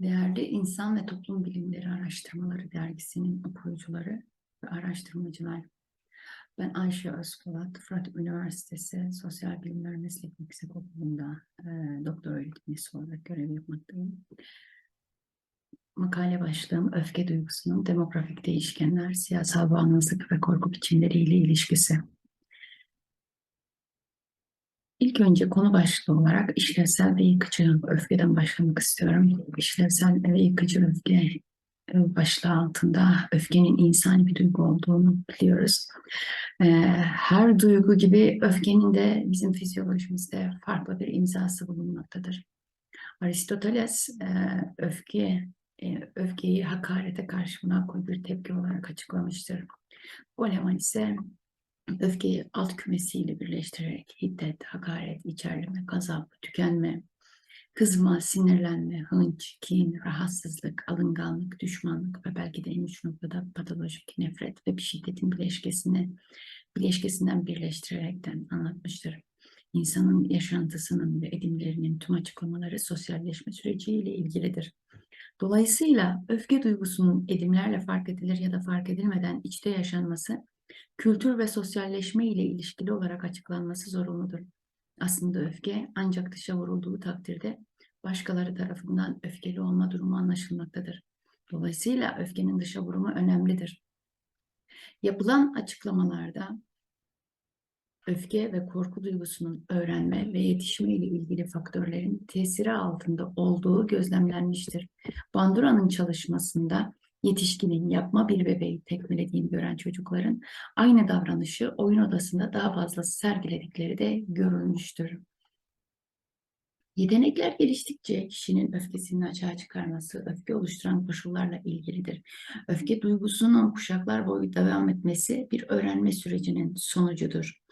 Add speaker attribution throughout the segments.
Speaker 1: Değerli İnsan ve Toplum Bilimleri Araştırmaları Dergisi'nin okuyucuları ve araştırmacılar. Ben Ayşe Özpolat, Fırat Üniversitesi Sosyal Bilimler Meslek Yüksekokulu'nda e, doktor öğretim üyesi olarak görev yapmaktayım. Makale başlığım öfke duygusunun demografik değişkenler, siyasal bağımlılık ve korku biçimleriyle ilişkisi. İlk önce konu başlığı olarak işlevsel ve yıkıcı öfkeden başlamak istiyorum. İşlevsel ve yıkıcı öfke e, başlığı altında öfkenin insani bir duygu olduğunu biliyoruz. E, Her duygu gibi öfkenin de bizim fizyolojimizde farklı bir imzası bulunmaktadır. Aristoteles e, öfke öfkeyi hakarete karşı makul bir tepki olarak açıklamıştır. Goleman ise öfkeyi alt kümesiyle birleştirerek hiddet, hakaret, içerleme, gazap, tükenme, kızma, sinirlenme, hınç, kin, rahatsızlık, alınganlık, düşmanlık ve belki de en uç noktada patolojik nefret ve bir şiddetin bileşkesini, bileşkesinden birleştirerekten anlatmıştır. İnsanın yaşantısının ve edimlerinin tüm açıklamaları sosyalleşme süreciyle ilgilidir. Dolayısıyla öfke duygusunun edimlerle fark edilir ya da fark edilmeden içte yaşanması kültür ve sosyalleşme ile ilişkili olarak açıklanması zorunludur. Aslında öfke ancak dışa vurulduğu takdirde başkaları tarafından öfkeli olma durumu anlaşılmaktadır. Dolayısıyla öfkenin dışa vurumu önemlidir. Yapılan açıklamalarda öfke ve korku duygusunun öğrenme ve yetişme ile ilgili faktörlerin tesiri altında olduğu gözlemlenmiştir. Bandura'nın çalışmasında yetişkinin yapma bir bebeği tekmelediğini gören çocukların aynı davranışı oyun odasında daha fazla sergiledikleri de görülmüştür. Yetenekler geliştikçe kişinin öfkesini açığa çıkarması, öfke oluşturan koşullarla ilgilidir. Öfke duygusunun kuşaklar boyu devam etmesi bir öğrenme sürecinin sonucudur.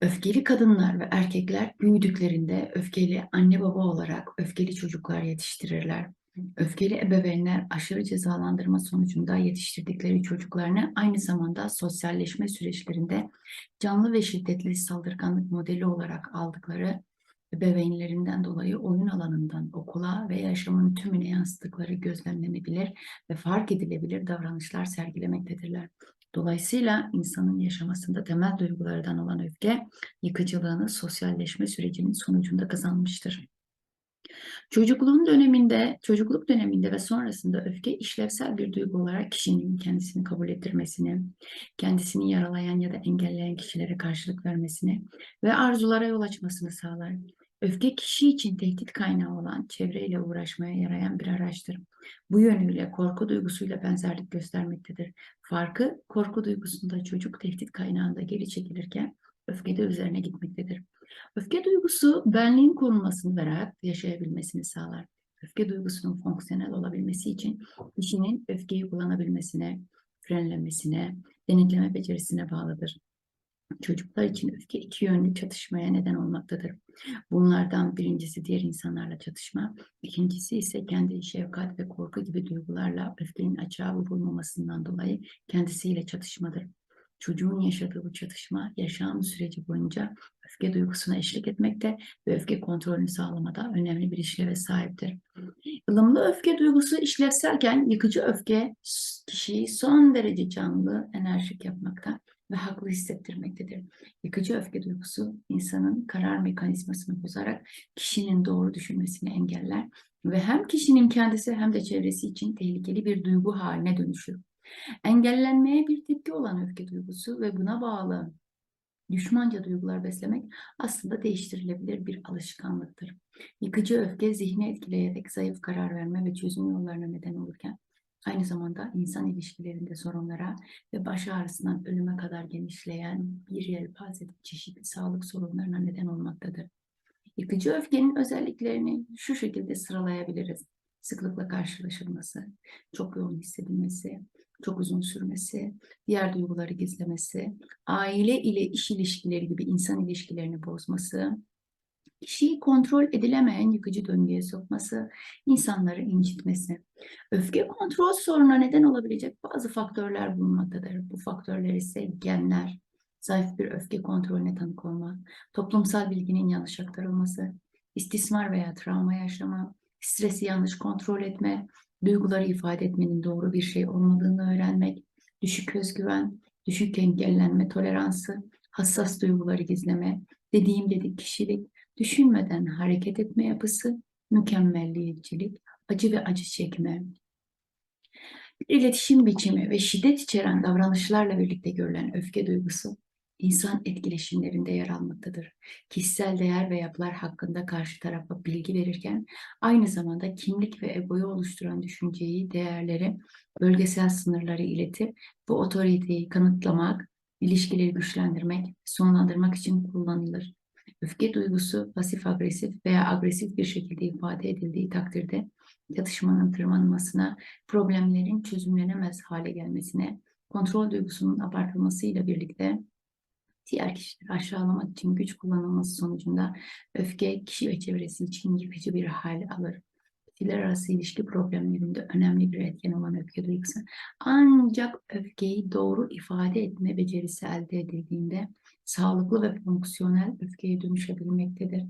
Speaker 1: Öfkeli kadınlar ve erkekler büyüdüklerinde öfkeli anne baba olarak öfkeli çocuklar yetiştirirler. Öfkeli ebeveynler aşırı cezalandırma sonucunda yetiştirdikleri çocuklarını aynı zamanda sosyalleşme süreçlerinde canlı ve şiddetli saldırganlık modeli olarak aldıkları ebeveynlerinden dolayı oyun alanından okula ve yaşamın tümüne yansıttıkları gözlemlenebilir ve fark edilebilir davranışlar sergilemektedirler. Dolayısıyla insanın yaşamasında temel duygulardan olan öfke, yıkıcılığını sosyalleşme sürecinin sonucunda kazanmıştır. Çocukluğun döneminde, çocukluk döneminde ve sonrasında öfke işlevsel bir duygu olarak kişinin kendisini kabul ettirmesini, kendisini yaralayan ya da engelleyen kişilere karşılık vermesini ve arzulara yol açmasını sağlar. Öfke kişi için tehdit kaynağı olan çevreyle uğraşmaya yarayan bir araçtır. Bu yönüyle korku duygusuyla benzerlik göstermektedir. Farkı korku duygusunda çocuk tehdit kaynağında geri çekilirken öfkede üzerine gitmektedir. Öfke duygusu benliğin korunmasını ve rahat yaşayabilmesini sağlar. Öfke duygusunun fonksiyonel olabilmesi için kişinin öfkeyi kullanabilmesine, frenlemesine, denetleme becerisine bağlıdır. Çocuklar için öfke iki yönlü çatışmaya neden olmaktadır. Bunlardan birincisi diğer insanlarla çatışma, ikincisi ise kendi şefkat ve korku gibi duygularla öfkenin açığa vurulmamasından dolayı kendisiyle çatışmadır. Çocuğun yaşadığı bu çatışma yaşam süreci boyunca öfke duygusuna eşlik etmekte ve öfke kontrolünü sağlamada önemli bir işleve sahiptir. Ilımlı öfke duygusu işlevselken yıkıcı öfke kişiyi son derece canlı, enerjik yapmakta ve haklı hissettirmektedir. Yıkıcı öfke duygusu insanın karar mekanizmasını bozarak kişinin doğru düşünmesini engeller ve hem kişinin kendisi hem de çevresi için tehlikeli bir duygu haline dönüşür. Engellenmeye bir tepki olan öfke duygusu ve buna bağlı düşmanca duygular beslemek aslında değiştirilebilir bir alışkanlıktır. Yıkıcı öfke zihni etkileyerek zayıf karar verme ve çözüm yollarına neden olurken aynı zamanda insan ilişkilerinde sorunlara ve baş ağrısından ölüme kadar genişleyen bir yelpazede çeşitli sağlık sorunlarına neden olmaktadır. Yıkıcı öfkenin özelliklerini şu şekilde sıralayabiliriz. Sıklıkla karşılaşılması, çok yoğun hissedilmesi, çok uzun sürmesi, diğer duyguları gizlemesi, aile ile iş ilişkileri gibi insan ilişkilerini bozması, kişiyi kontrol edilemeyen yıkıcı döngüye sokması, insanları incitmesi. Öfke kontrol sorununa neden olabilecek bazı faktörler bulunmaktadır. Bu faktörler ise genler, zayıf bir öfke kontrolüne tanık olma, toplumsal bilginin yanlış aktarılması, istismar veya travma yaşama, stresi yanlış kontrol etme, duyguları ifade etmenin doğru bir şey olmadığını öğrenmek, düşük özgüven, düşük engellenme toleransı, hassas duyguları gizleme, dediğim dedik kişilik, düşünmeden hareket etme yapısı, mükemmelliyetçilik, acı ve acı çekme, bir iletişim biçimi ve şiddet içeren davranışlarla birlikte görülen öfke duygusu, insan etkileşimlerinde yer almaktadır. Kişisel değer ve yapılar hakkında karşı tarafa bilgi verirken aynı zamanda kimlik ve egoyu oluşturan düşünceyi, değerleri, bölgesel sınırları iletir bu otoriteyi kanıtlamak, ilişkileri güçlendirmek, sonlandırmak için kullanılır. Öfke duygusu pasif agresif veya agresif bir şekilde ifade edildiği takdirde çatışmanın tırmanmasına, problemlerin çözümlenemez hale gelmesine, kontrol duygusunun abartılmasıyla birlikte diğer kişileri aşağılamak için güç kullanılması sonucunda öfke kişi ve çevresi için yıkıcı bir hal alır. Kişiler arası ilişki problemlerinde önemli bir etken olan öfke duygusu ancak öfkeyi doğru ifade etme becerisi elde edildiğinde sağlıklı ve fonksiyonel öfkeye dönüşebilmektedir.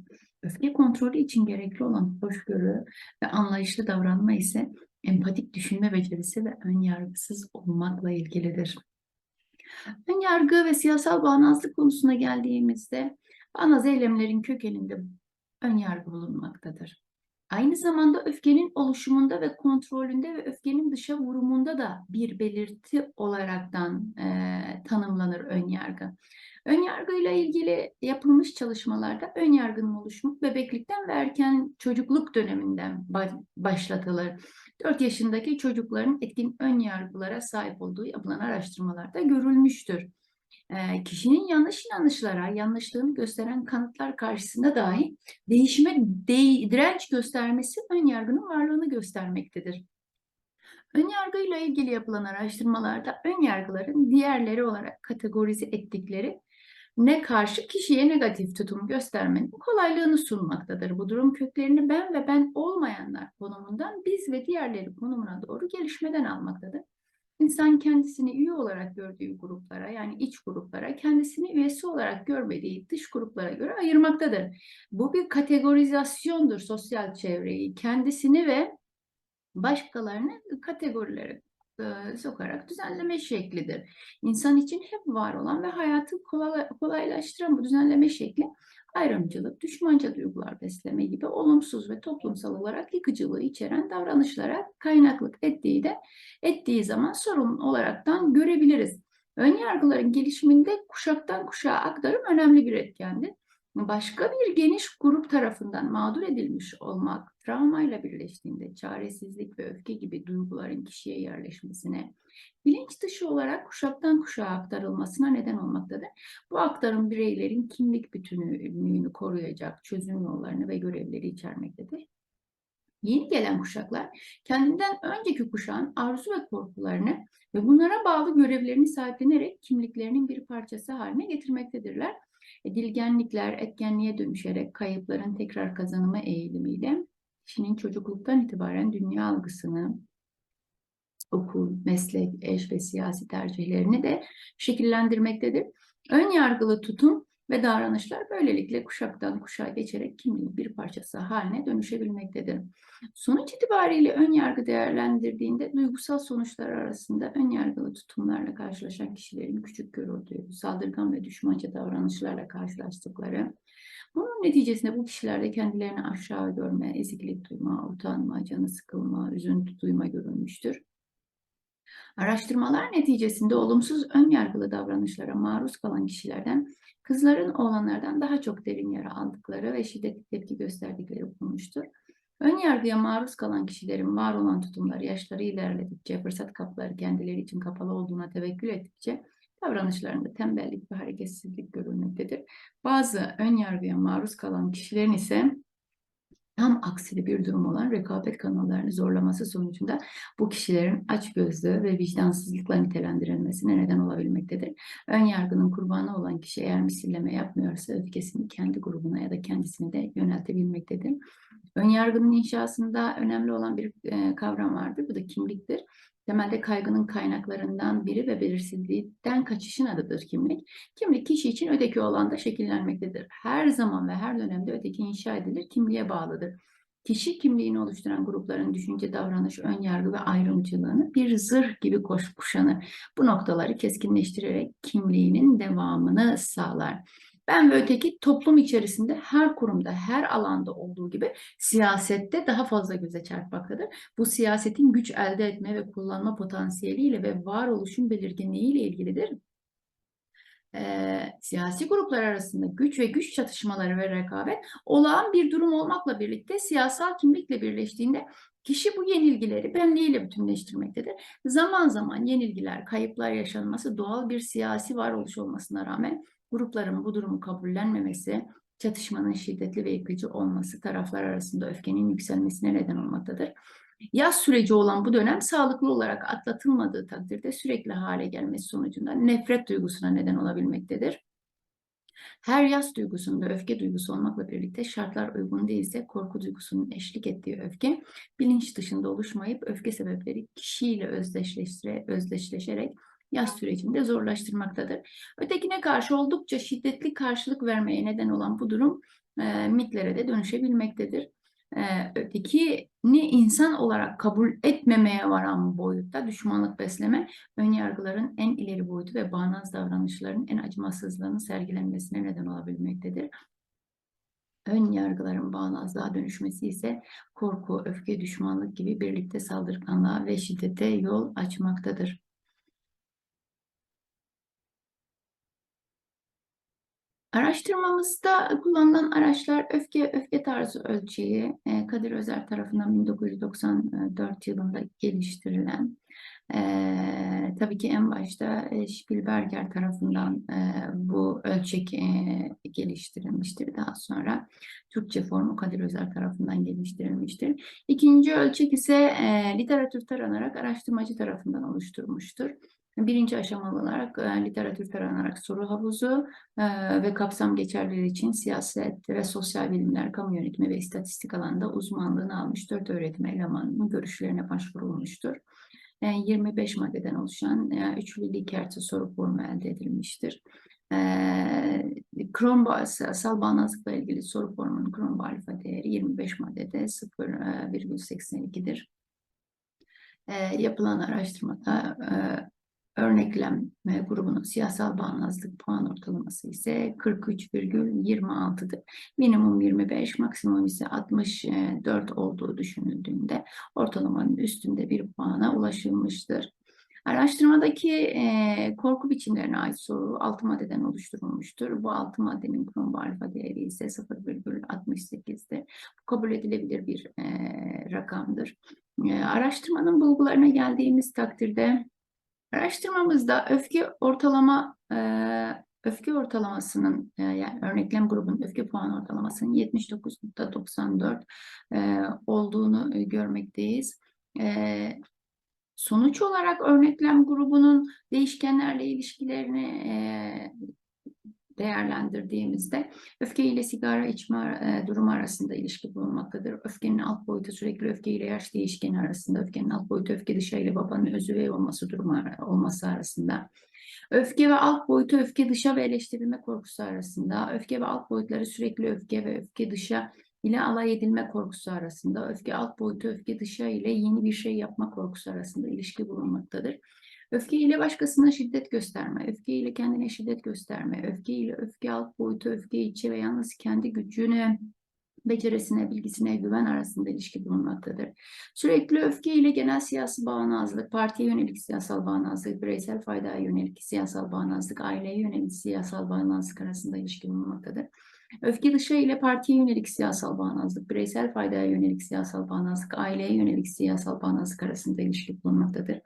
Speaker 1: Öfke kontrolü için gerekli olan hoşgörü ve anlayışlı davranma ise empatik düşünme becerisi ve ön yargısız olmakla ilgilidir. Ön yargı ve siyasal bağnazlık konusuna geldiğimizde bağnaz eylemlerin kökeninde ön yargı bulunmaktadır. Aynı zamanda öfkenin oluşumunda ve kontrolünde ve öfkenin dışa vurumunda da bir belirti olaraktan e, tanımlanır ön yargı. Ön yargıyla ilgili yapılmış çalışmalarda ön yargının oluşumu bebeklikten ve erken çocukluk döneminden başlatılır. 4 yaşındaki çocukların etkin ön yargılara sahip olduğu yapılan araştırmalarda görülmüştür. E, kişinin yanlış inanışlara, yanlışlığını gösteren kanıtlar karşısında dahi değişime de direnç göstermesi ön yargının varlığını göstermektedir. Ön yargıyla ilgili yapılan araştırmalarda ön yargıların diğerleri olarak kategorize ettikleri ne karşı kişiye negatif tutum göstermenin kolaylığını sunmaktadır. Bu durum köklerini ben ve ben olmayanlar konumundan biz ve diğerleri konumuna doğru gelişmeden almaktadır. İnsan kendisini üye olarak gördüğü gruplara yani iç gruplara kendisini üyesi olarak görmediği dış gruplara göre ayırmaktadır. Bu bir kategorizasyondur sosyal çevreyi, kendisini ve başkalarını kategorilere sokarak düzenleme şeklidir. İnsan için hep var olan ve hayatı kolay, kolaylaştıran bu düzenleme şekli ayrımcılık, düşmanca duygular besleme gibi olumsuz ve toplumsal olarak yıkıcılığı içeren davranışlara kaynaklık ettiği de ettiği zaman sorun olaraktan görebiliriz. Ön yargıların gelişiminde kuşaktan kuşağa aktarım önemli bir etkendir başka bir geniş grup tarafından mağdur edilmiş olmak, travmayla birleştiğinde çaresizlik ve öfke gibi duyguların kişiye yerleşmesine, bilinç dışı olarak kuşaktan kuşağa aktarılmasına neden olmaktadır. Bu aktarım bireylerin kimlik bütünlüğünü koruyacak çözüm yollarını ve görevleri içermektedir. Yeni gelen kuşaklar kendinden önceki kuşağın arzu ve korkularını ve bunlara bağlı görevlerini sahiplenerek kimliklerinin bir parçası haline getirmektedirler Edilgenlikler etkenliğe dönüşerek kayıpların tekrar kazanımı eğilimiyle kişinin çocukluktan itibaren dünya algısını, okul, meslek, eş ve siyasi tercihlerini de şekillendirmektedir. Ön yargılı tutum ve davranışlar böylelikle kuşaktan kuşağa geçerek kimliğin bir parçası haline dönüşebilmektedir. Sonuç itibariyle ön yargı değerlendirdiğinde duygusal sonuçlar arasında ön yargılı tutumlarla karşılaşan kişilerin küçük görüldüğü, saldırgan ve düşmanca davranışlarla karşılaştıkları, bunun neticesinde bu kişilerde kendilerini aşağı görme, eziklik duyma, utanma, canı sıkılma, üzüntü duyma görülmüştür. Araştırmalar neticesinde olumsuz ön yargılı davranışlara maruz kalan kişilerden kızların oğlanlardan daha çok derin yara aldıkları ve şiddetli tepki gösterdikleri bulunmuştur. Ön yargıya maruz kalan kişilerin var olan tutumları yaşları ilerledikçe, fırsat kapıları kendileri için kapalı olduğuna tevekkül ettikçe davranışlarında tembellik ve hareketsizlik görülmektedir. Bazı ön yargıya maruz kalan kişilerin ise tam aksili bir durum olan rekabet kanallarını zorlaması sonucunda bu kişilerin açgözlü ve vicdansızlıkla nitelendirilmesine neden olabilmektedir. Ön yargının kurbanı olan kişi eğer misilleme yapmıyorsa öfkesini kendi grubuna ya da kendisine de yöneltebilmektedir. Ön yargının inşasında önemli olan bir kavram vardır. Bu da kimliktir. Temelde kaygının kaynaklarından biri ve belirsizlikten kaçışın adıdır kimlik. Kimlik kişi için öteki olanda şekillenmektedir. Her zaman ve her dönemde öteki inşa edilir, kimliğe bağlıdır. kişi kimliğini oluşturan grupların düşünce, davranış, ön yargı ve ayrımcılığını bir zırh gibi koş kuşanır. Bu noktaları keskinleştirerek kimliğinin devamını sağlar. Ben ve öteki toplum içerisinde her kurumda, her alanda olduğu gibi siyasette daha fazla göze çarpmaktadır. Bu siyasetin güç elde etme ve kullanma potansiyeliyle ve varoluşun belirginliğiyle ilgilidir e, siyasi gruplar arasında güç ve güç çatışmaları ve rekabet olağan bir durum olmakla birlikte siyasal kimlikle birleştiğinde kişi bu yenilgileri benliğiyle bütünleştirmektedir. Zaman zaman yenilgiler, kayıplar yaşanması doğal bir siyasi varoluş olmasına rağmen grupların bu durumu kabullenmemesi, çatışmanın şiddetli ve yıkıcı olması taraflar arasında öfkenin yükselmesine neden olmaktadır. Yaz süreci olan bu dönem sağlıklı olarak atlatılmadığı takdirde sürekli hale gelmesi sonucunda nefret duygusuna neden olabilmektedir. Her yaz duygusunda öfke duygusu olmakla birlikte şartlar uygun değilse korku duygusunun eşlik ettiği öfke bilinç dışında oluşmayıp öfke sebepleri kişiyle özdeşleşerek yaz sürecinde zorlaştırmaktadır. Ötekine karşı oldukça şiddetli karşılık vermeye neden olan bu durum e, mitlere de dönüşebilmektedir e, ötekini insan olarak kabul etmemeye varan boyutta düşmanlık besleme, ön yargıların en ileri boyutu ve bağnaz davranışların en acımasızlığını sergilenmesine neden olabilmektedir. Ön yargıların bağnazlığa dönüşmesi ise korku, öfke, düşmanlık gibi birlikte saldırganlığa ve şiddete yol açmaktadır. Araştırmamızda kullanılan araçlar öfke öfke tarzı ölçeği e, Kadir Özer tarafından 1994 yılında geliştirilen e, tabii ki en başta e, Spielberger tarafından e, bu ölçek e, geliştirilmiştir. Daha sonra Türkçe formu Kadir Özer tarafından geliştirilmiştir. İkinci ölçek ise e, literatür taranarak araştırmacı tarafından oluşturmuştur. Birinci aşamalı olarak e, literatür taranarak soru havuzu e, ve kapsam geçerleri için siyaset ve sosyal bilimler, kamu yönetimi ve istatistik alanında uzmanlığını almış dört öğretim elemanının görüşlerine başvurulmuştur. E, 25 maddeden oluşan e, üçlü Likert soru formu elde edilmiştir. E, Kron siyasal bağnazlıkla ilgili soru formunun Kron alfa değeri 25 maddede 0,82'dir. E, yapılan araştırmada e, Örneklem grubunun siyasal bağnazlık puan ortalaması ise 43,26'dır. Minimum 25, maksimum ise 64 olduğu düşünüldüğünde ortalamanın üstünde bir puana ulaşılmıştır. Araştırmadaki e, korku biçimlerine ait soru 6 maddeden oluşturulmuştur. Bu 6 maddenin krom alfa değeri ise 0,68'dir. Bu kabul edilebilir bir e, rakamdır. E, araştırmanın bulgularına geldiğimiz takdirde Araştırmamızda öfke ortalama e, öfke ortalamasının e, yani örneklem grubunun öfke puan ortalamasının 79.94 e, olduğunu görmekteyiz. Sonuç olarak örneklem grubunun değişkenlerle ilişkilerini değerlendirdiğimizde öfke ile sigara içme e, durumu arasında ilişki bulunmaktadır. Öfkenin alt boyutu sürekli öfke ile yaş değişkeni arasında, öfkenin alt boyutu öfke dışı ile babanın özüvey olması durumu olması arasında. Öfke ve alt boyutu öfke dışa ve eleştirilme korkusu arasında, öfke ve alt boyutları sürekli öfke ve öfke dışa ile alay edilme korkusu arasında, öfke alt boyutu öfke dışa ile yeni bir şey yapma korkusu arasında ilişki bulunmaktadır. Öfke ile başkasına şiddet gösterme, öfke ile kendine şiddet gösterme, öfke ile öfke alt boyutu, öfke içi ve yalnız kendi gücüne, becerisine, bilgisine güven arasında ilişki bulunmaktadır. Sürekli öfke ile genel siyasi bağnazlık, partiye yönelik siyasal bağnazlık, bireysel faydaya yönelik siyasal bağnazlık, aileye yönelik siyasal bağnazlık arasında ilişki bulunmaktadır. Öfke dışı ile partiye yönelik siyasal bağnazlık, bireysel faydaya yönelik siyasal bağnazlık, aileye yönelik siyasal bağnazlık arasında ilişki bulunmaktadır.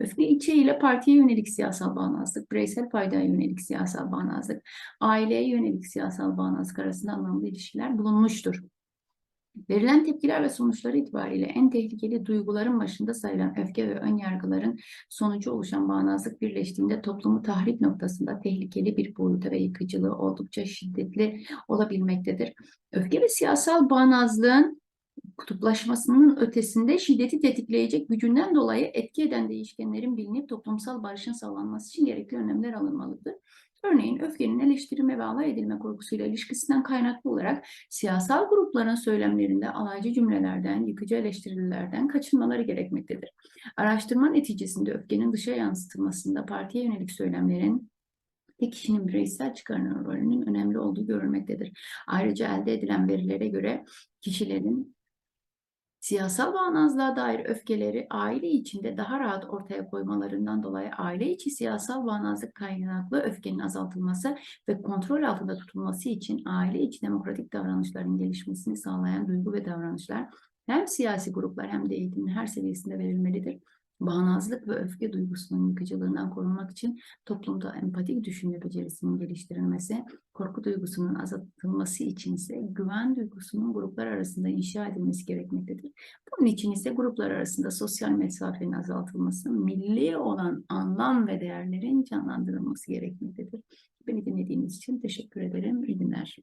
Speaker 1: Öfke içi ile partiye yönelik siyasal bağnazlık, bireysel faydaya yönelik siyasal bağnazlık, aileye yönelik siyasal bağnazlık arasında anlamlı ilişkiler bulunmuştur. Verilen tepkiler ve sonuçları itibariyle en tehlikeli duyguların başında sayılan öfke ve ön yargıların sonucu oluşan bağnazlık birleştiğinde toplumu tahrip noktasında tehlikeli bir boyuta ve yıkıcılığı oldukça şiddetli olabilmektedir. Öfke ve siyasal bağnazlığın kutuplaşmasının ötesinde şiddeti tetikleyecek gücünden dolayı etki eden değişkenlerin bilinip toplumsal barışın sağlanması için gerekli önlemler alınmalıdır. Örneğin öfkenin eleştirme ve alay edilme korkusuyla ilişkisinden kaynaklı olarak siyasal grupların söylemlerinde alaycı cümlelerden, yıkıcı eleştirilerden kaçınmaları gerekmektedir. Araştırma neticesinde öfkenin dışa yansıtılmasında partiye yönelik söylemlerin tek kişinin bireysel çıkarının rolünün önemli olduğu görülmektedir. Ayrıca elde edilen verilere göre kişilerin Siyasal bağnazlığa dair öfkeleri aile içinde daha rahat ortaya koymalarından dolayı aile içi siyasal bağnazlık kaynaklı öfkenin azaltılması ve kontrol altında tutulması için aile içi demokratik davranışların gelişmesini sağlayan duygu ve davranışlar hem siyasi gruplar hem de eğitimin her seviyesinde verilmelidir. Bağnazlık ve öfke duygusunun yıkıcılığından korunmak için toplumda empatik düşünme becerisinin geliştirilmesi, korku duygusunun azaltılması için ise güven duygusunun gruplar arasında inşa edilmesi gerekmektedir. Bunun için ise gruplar arasında sosyal mesafenin azaltılması, milli olan anlam ve değerlerin canlandırılması gerekmektedir. Beni dinlediğiniz için teşekkür ederim. İyi günler.